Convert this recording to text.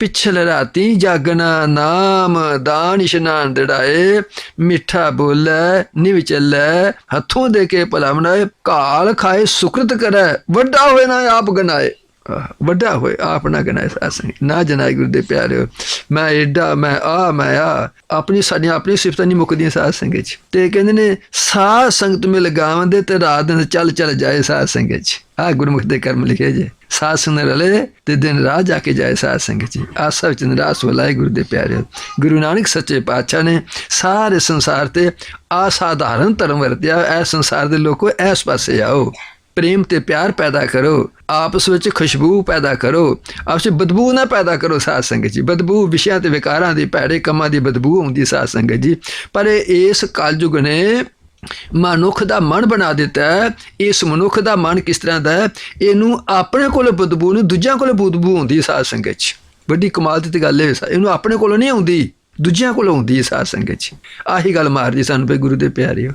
ਪਿਛਲ ਰਾਤੀ ਜਾਗਣਾ ਨਾਮ ਦਾਨ ਇਸ਼ਨਾਨ ਦੜਾਏ ਮਿੱਠਾ ਬੋਲੇ ਨਿਵ ਚੱਲੇ ਹੱਥੋਂ ਦੇ ਕੇ ਭਲਾ ਬਣਾਏ ਕਾਲ ਖਾਏ ਸੁਕਰਤ ਕਰੈ ਵੱਡਾ ਹੋਏ ਨਾ ਆਪ ਗਨਾਏ ਆਹ, ਵੱਡਾ ਹੋਏ ਆਪ ਨਾ ਗਨਾਏ ਸਾਸੰਗ ਨਾ ਜਨਾਏ ਗੁਰੂ ਦੇ ਪਿਆਰਿਓ ਮੈਂ ਏਡਾ ਮੈਂ ਆ ਮੈਂ ਆ। ਆਪਣੀ ਸਾਡੀਆਂ ਆਪਣੀ ਸਿਫਤਾਂ ਨਹੀਂ ਮੁੱਕਦੀਆਂ ਸਾਧ ਸੰਗਤ ਚ। ਤੇ ਕਹਿੰਦੇ ਨੇ ਸਾਧ ਸੰਗਤ ਮਿਲ ਗਾਵੰਦੇ ਤੇ ਰਾਤ ਦਿਨ ਚੱਲ ਚੱਲ ਜਾਏ ਸਾਧ ਸੰਗਤ ਚ। ਆ ਗੁਰਮੁਖ ਦੇ ਕਰਮ ਲਿਖੇ ਜੇ। ਸਾਧ ਸੰਗ ਰਲੇ ਤੇ ਦਿਨ ਰਾਤ ਜਾ ਕੇ ਜਾਏ ਸਾਧ ਸੰਗਤ ਜੀ। ਆਸਾ ਵਿੱਚ ਨਿਰਾਸ ਵਲਾਏ ਗੁਰੂ ਦੇ ਪਿਆਰੇ। ਗੁਰੂ ਨਾਨਕ ਸੱਚੇ ਪਾਤਸ਼ਾਹ ਨੇ ਸਾਰੇ ਸੰਸਾਰ ਤੇ ਅਸਾਧਾਰਨ ਧਰਮ ਵਰਤਿਆ। ਐ ਸੰਸਾਰ ਦੇ ਲੋਕੋ ਐਸ ਪਾਸੇ ਆਓ। ਪ੍ਰੇਮ ਤੇ ਪਿਆਰ ਪੈਦਾ ਕਰੋ। ਆਪਸ ਵਿੱਚ ਖੁਸ਼ਬੂ ਪੈਦਾ ਕਰੋ। ਆਪਸ ਵਿੱਚ ਬਦਬੂ ਨਾ ਪੈਦਾ ਕਰੋ ਸਾਧ ਸੰਗਤ ਜੀ। ਬਦਬੂ ਵਿਸ਼ਿਆਂ ਤੇ ਵਿਕਾਰਾਂ ਦੀ, ਭੈੜੇ ਕੰਮਾਂ ਦੀ ਬਦਬੂ ਆਉਂਦੀ ਸਾਧ ਸੰਗਤ ਜੀ। ਪਰ ਇਹ ਇਸ ਕਲਯੁਗ ਨੇ ਮਨੁੱਖ ਦਾ ਮਨ ਬਣਾ ਦਿੱਤਾ ਹੈ। ਇਸ ਮਨੁੱਖ ਦਾ ਮਨ ਕਿਸ ਤਰ੍ਹਾਂ ਦਾ ਹੈ? ਇਹਨੂੰ ਆਪਣੇ ਕੋਲ ਬਦਬੂ ਨੂੰ ਦੂਜਿਆਂ ਕੋਲ ਬਦਬੂ ਆਉਂਦੀ ਹੈ ਸਾਧ ਸੰਗਤ ਚ। ਵੱਡੀ ਕਮਾਲ ਦੀ ਗੱਲ ਹੈ। ਇਹਨੂੰ ਆਪਣੇ ਕੋਲੋਂ ਨਹੀਂ ਆਉਂਦੀ, ਦੂਜਿਆਂ ਕੋਲੋਂ ਆਉਂਦੀ ਹੈ ਸਾਧ ਸੰਗਤ ਚ। ਆਹੀ ਗੱਲ ਮਾਰਦੀ ਸਾਨੂੰ ਪਈ ਗੁਰੂ ਦੇ ਪਿਆਰਿਓ।